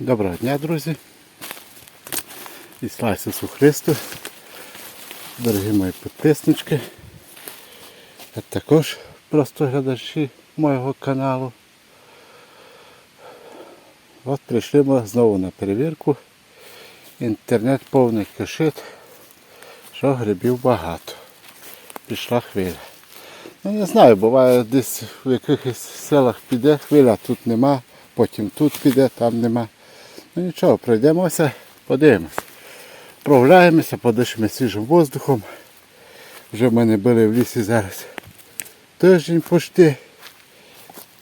Доброго дня, друзі. І слава Ісусу Христу. Дорогі мої підписнички. А також просто глядачі моєго каналу. От прийшли ми знову на перевірку. Інтернет повний кишит, що грибів багато. Пішла хвиля. Ну не знаю, буває десь в якихось селах піде хвиля, тут нема, потім тут піде, там нема. Ну нічого, пройдемося, подивимося. Прогуляємося, подишимо свіжим воздухом. Вже в мене були в лісі зараз тиждень почти.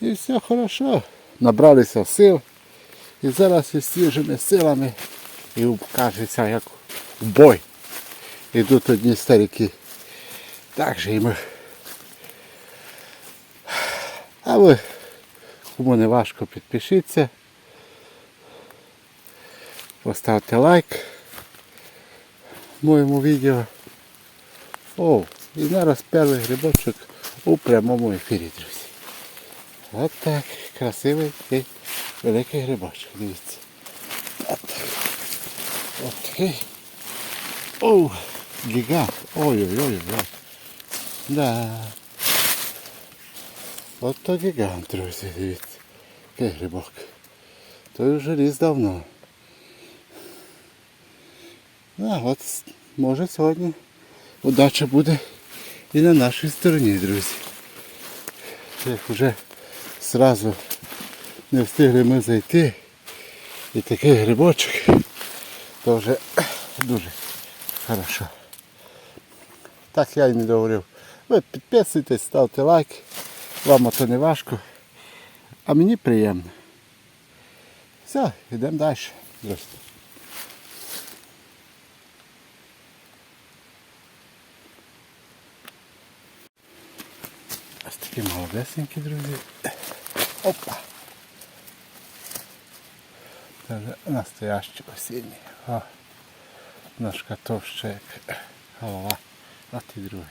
І все хорошо. Набралися сил. І зараз із свіжими силами і кажеться, як в бой. Ідуть одні старики. Так же і ми. А ви, кому не важко, підпишіться. Поставте лайк моєму відео. О, і зараз перший грибочок у прямому ефірі, друзі. От так, красивий такий великий грибочок, дивіться. От, от такий. О, гігант. Ой-ой-ой. Да. От то гігант, друзі, дивіться. Який грибок. Той вже ріс давно. А от може сьогодні удача буде і на нашій стороні, друзі. Як вже зразу не встигли ми зайти і такий грибочок, то вже дуже хорошо. Так я і не говорив. Ви підписуйтесь, ставте лайк. Вам то не важко, а мені приємно. Все, йдемо далі. Ось такі молодесенькі, друзі. Опа. Це вже настоящі осінні. О, ножка товща, як голова. От і другий.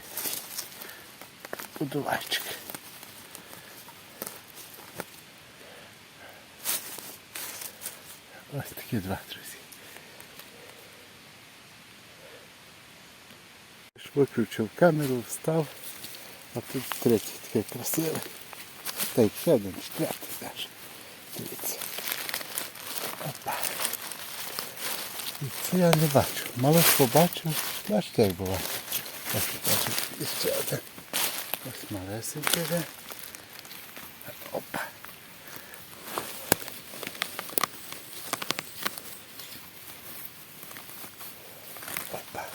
Подувайчик. Ось такі два, друзі. Виключив камеру, встав. А тут третій такий красивий. Та й ще один, четвертий теж. Дивіться. Опа. І це я не бачу. Малих побачив. Бачите, як буває. Ось бачу. І ще один. Ось малесенький. де. Опа. Опа.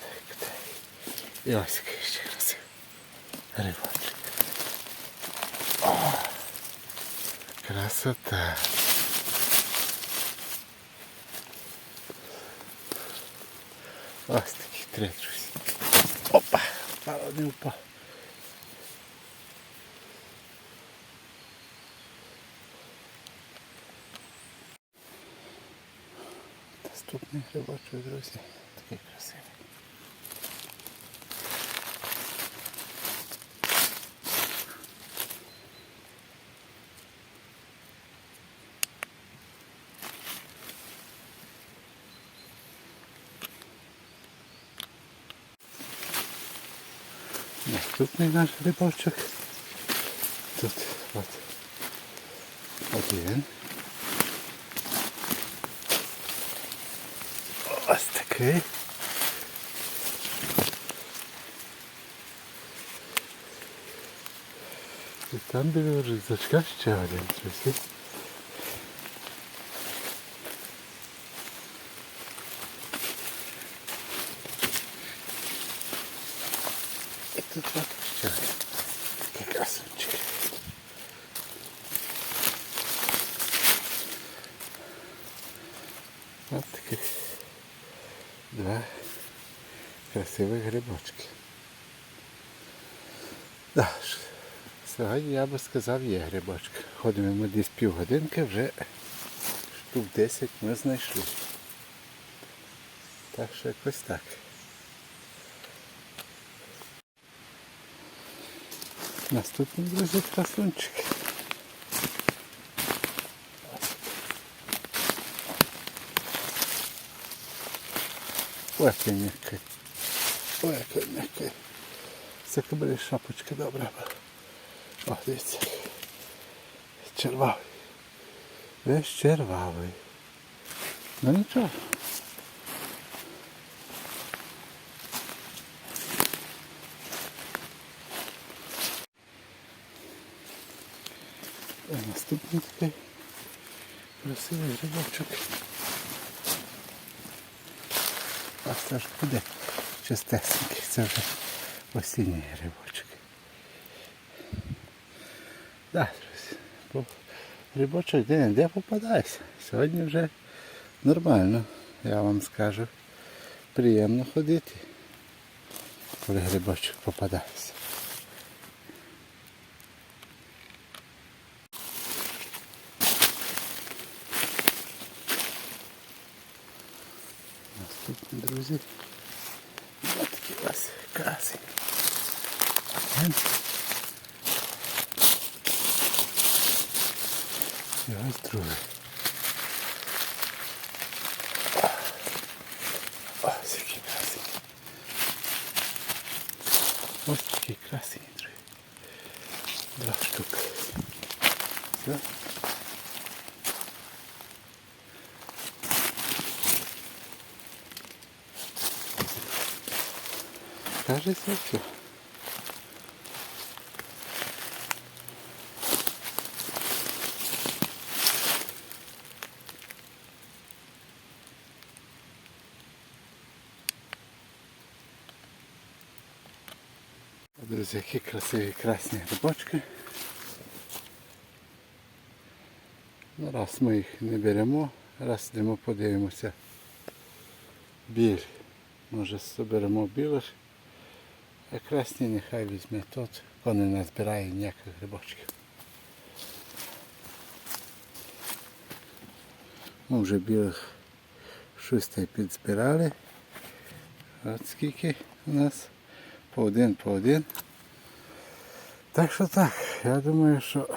Так, так. І ось. О, красота. Ось такі три, друзі. Опа, мало не впав. Наступний грибочок, друзі. Такий красивий. Наступний наш грибочок. Тут от один. Ось такий. І там біля рюкзачка ще один друзі. Тут от. Такий красунчик. Ось таких два красивих грибочки. Да, сьогодні я би сказав є грибочки. Ходимо ми десь півгодинки, вже штук 10 ми знайшли. Так що якось так. Наступний лежить красунчик. Ой, який м'який. Ой, який м'який. Це кобилі шапочка добра, О, дивіться. Червавий. Весь червавий. Ну нічого. Наступний такий красивий грибочок. А це ж буде чистесенький, це вже осінній грибочок. Так, друзі, бо грибочок де де попадається. Сьогодні вже нормально, я вам скажу. Приємно ходити, коли грибочок попадається. Друзі. Ось такі у вас краси. І ось другий. Ось які красиві. Ось такі красиві, друзі. Два штуки. Все. Кажется, все. Друзі, які красиві красні грибочки. Ну, раз ми їх не беремо, раз йдемо подивимося. Біль. Може соберемо білих, а красні нехай візьме тот, хто не назбирає ніяких грибочків. Ми вже білих щось та підзбирали. От скільки у нас по один по один. Так що так, я думаю, що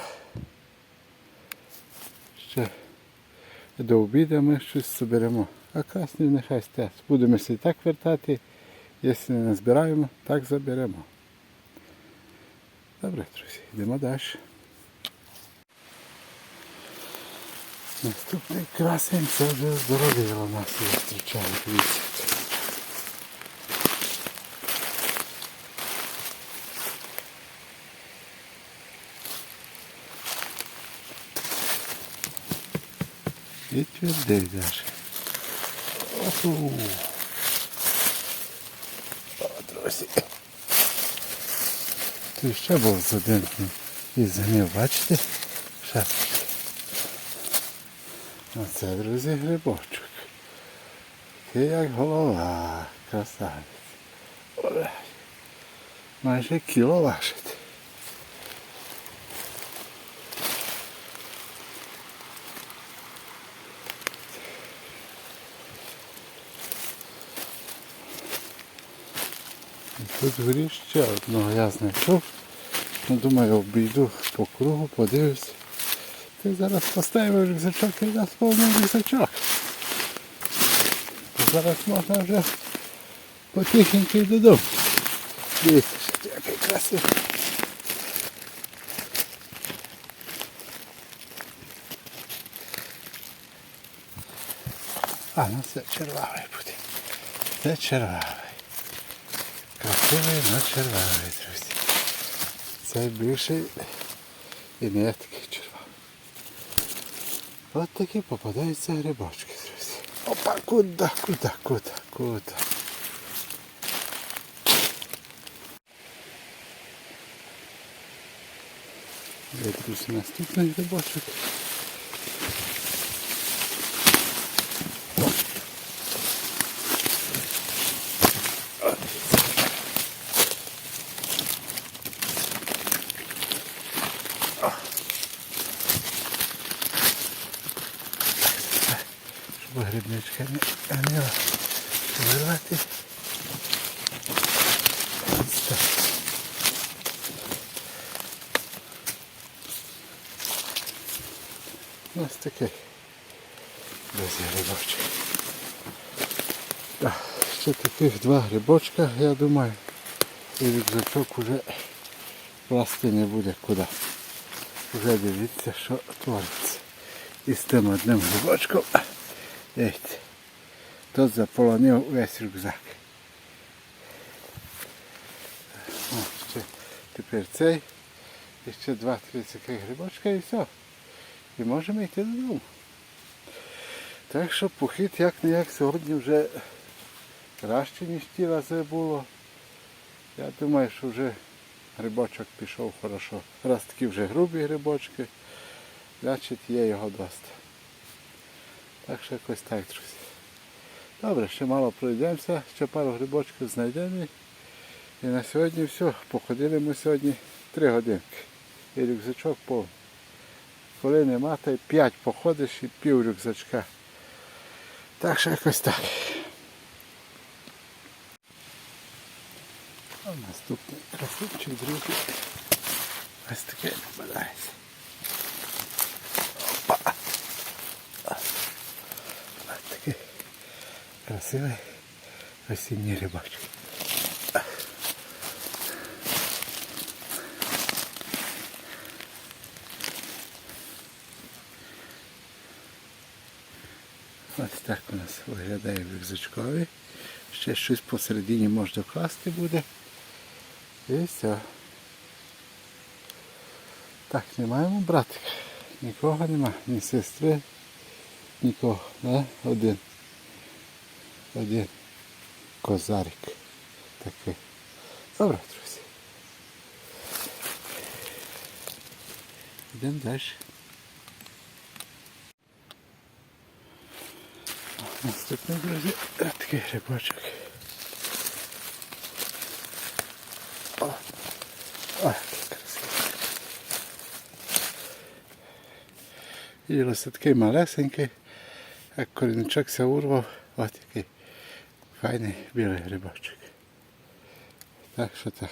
ще до обіду ми щось соберемо. А красні нехай стоять. Будемо і так вертати. Якщо не збираємо, так заберемо. Добре, друзі, йдемо далі. Наступний красень це вже здоровіло нас і зустрічає. Дивіться. І твердий даже. О, друзі. Тут ще був з один і згнив, бачите? Шапочки. Оце, друзі, грибочок. Ти як голова, красавець. Майже кіло важить. Тут горі ще одного я знайшов. Ну, думаю, обійду по кругу, подивлюсь. Ти зараз поставив рюкзачок і дасть повний рюкзачок. Зараз можна вже потихеньку й додому. Дивіться, що який красивий. А, ну це червавий буде. Це червавий. Красивий, но червивий, друзі. Цей більший і не є такий червавий. От такі попадаються грибочки, друзі. Опа, куди, куди, куди, куди. Друзі, наступний грибочок. Щоб грибничка не, не вирвати. Ось так. Ось такий. Друзі, грибочок. Так, ще таких два грибочка, я думаю. І рюкзачок уже класти не буде куди. Вже дивіться, що твориться. І з тим одним грибочком. Дивіться. Тут заполонив весь рюкзак. О, ще тепер цей. І ще два-три таких грибочка і все. І можемо йти додому. Так що похід як не як сьогодні вже краще, ніж ті рази було. Я думаю, що вже грибочок пішов хорошо. Раз такі вже грубі грибочки, значить є його доста. Так що якось так, друзі. Добре, ще мало пройдемося, ще пару грибочків знайдемо. І на сьогодні все. Походили ми сьогодні три годинки. І рюкзачок повний. Коли нема, то й п'ять походиш і пів рюкзачка. Так що якось так. А наступний красивчик, друзі. Ось таке попадається. Опа. Ось такий красивий осінній рибачок. Ось так у нас виглядає рюкзачковий. Ще щось посередині можна класти буде. І все. Так, не маємо братика. Нікого нема, ні сестри, нікого. Не? Один. Один козарик. Такий. Добре, друзі. Йдемо далі. Наступний, друзі, такий грибочок. О, о, красивий. І ось такий малесенький, як корінчок ся урвав, ось такий файний білий грибочок. Так що так.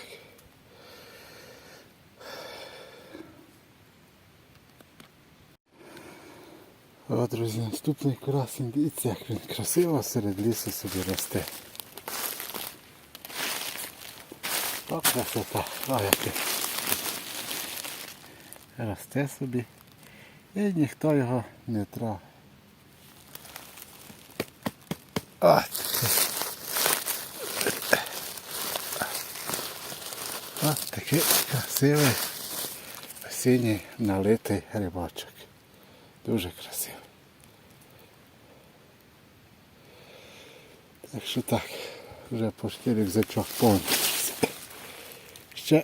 О, друзі, наступний красень, дивіться, як він красиво серед лісу собі росте. О, красота, о, який. Росте собі. І ніхто його не трав. Ось такий красивий осінній налитий грибочок. Дуже красивий. Так що так, вже почти рюкзачок повний. Ще.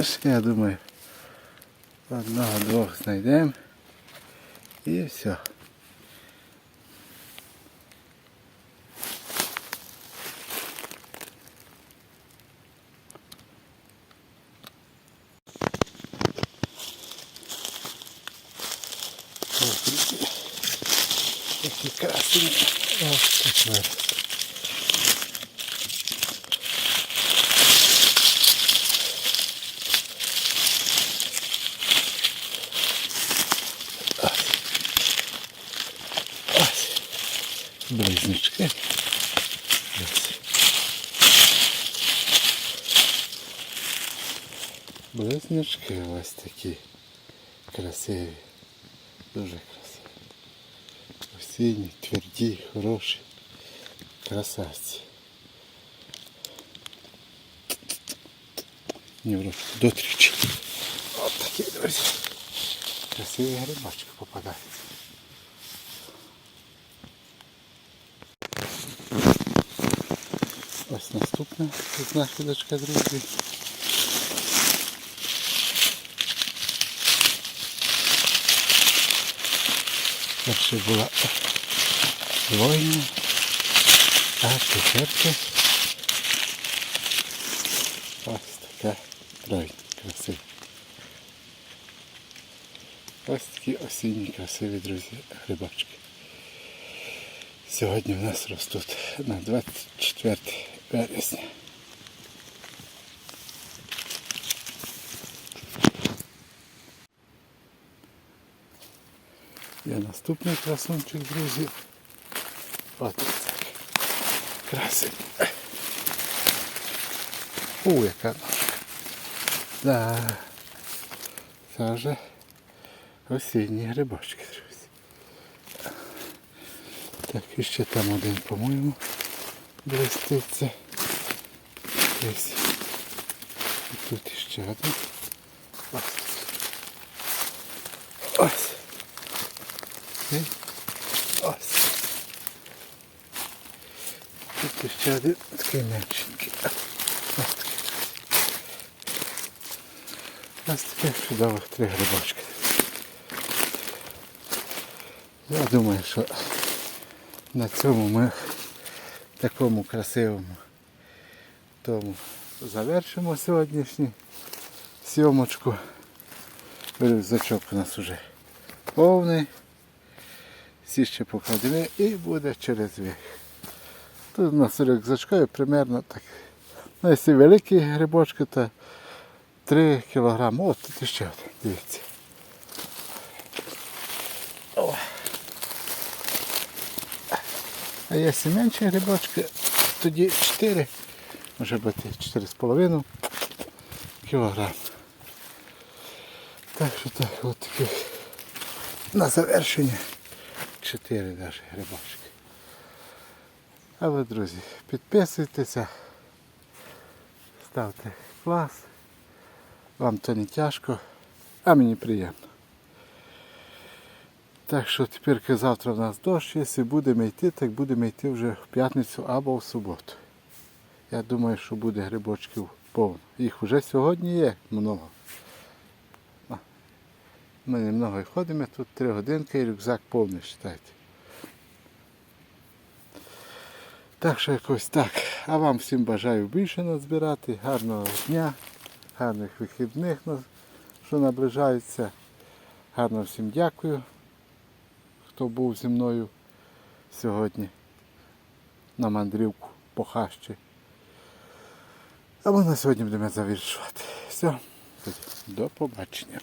Ще, я думаю, одного-двох знайдемо і все. Такі красиві. Ось так вирос. Ось. Близнючки. Ось. Близнючки ось такі красиві. Дуже красиві. Осінні, тверді, хороші. Красавці. Не в рот, до тричі. От такі, друзі. Красиві грибочки попадаються. Ось наступна знахідочка, друзі. Перша була двойня, а тепер ось така тройня красива. Ось такі осінні красиві, друзі, грибочки. Сьогодні в нас ростуть на 24 вересня. Є наступний красунчик, друзі. От це. Красивий. У, яка. Да. Це вже осінні грибочки, друзі. Так, і ще там один, по-моєму, блиститься. Ось. І тут іще один. Ось. Ось. Ще один такий меншенький. Ось такий. Ось чудових три грибочки. Я думаю, що на цьому ми такому красивому тому завершимо сьогоднішню сьомочку. Рюкзачок у нас вже повний. Всі ще покладемо і буде через вік. Тут у нас рюкзачкові примерно так. Ну, якщо великі грибочки, то 3 кілограми. О, тут ще один, дивіться. О. А якщо менші грибочки, тоді 4, може бути 4,5 кілограм. Так що так, от такі на завершення 4 навіть грибочки. А ви, друзі, підписуйтеся, ставте клас. Вам то не тяжко, а мені приємно. Так що тепер завтра в нас дощ, якщо будемо йти, так будемо йти вже в п'ятницю або в суботу. Я думаю, що буде грибочків повно. Їх вже сьогодні є много. Ми немного ходимо, тут три годинки і рюкзак повний, вважайте. Так що якось так. А вам всім бажаю більше назбирати. Гарного дня, гарних вихідних, що наближаються. Гарно всім дякую, хто був зі мною сьогодні на мандрівку по хащі. А ми на сьогодні будемо завершувати. Все, до побачення.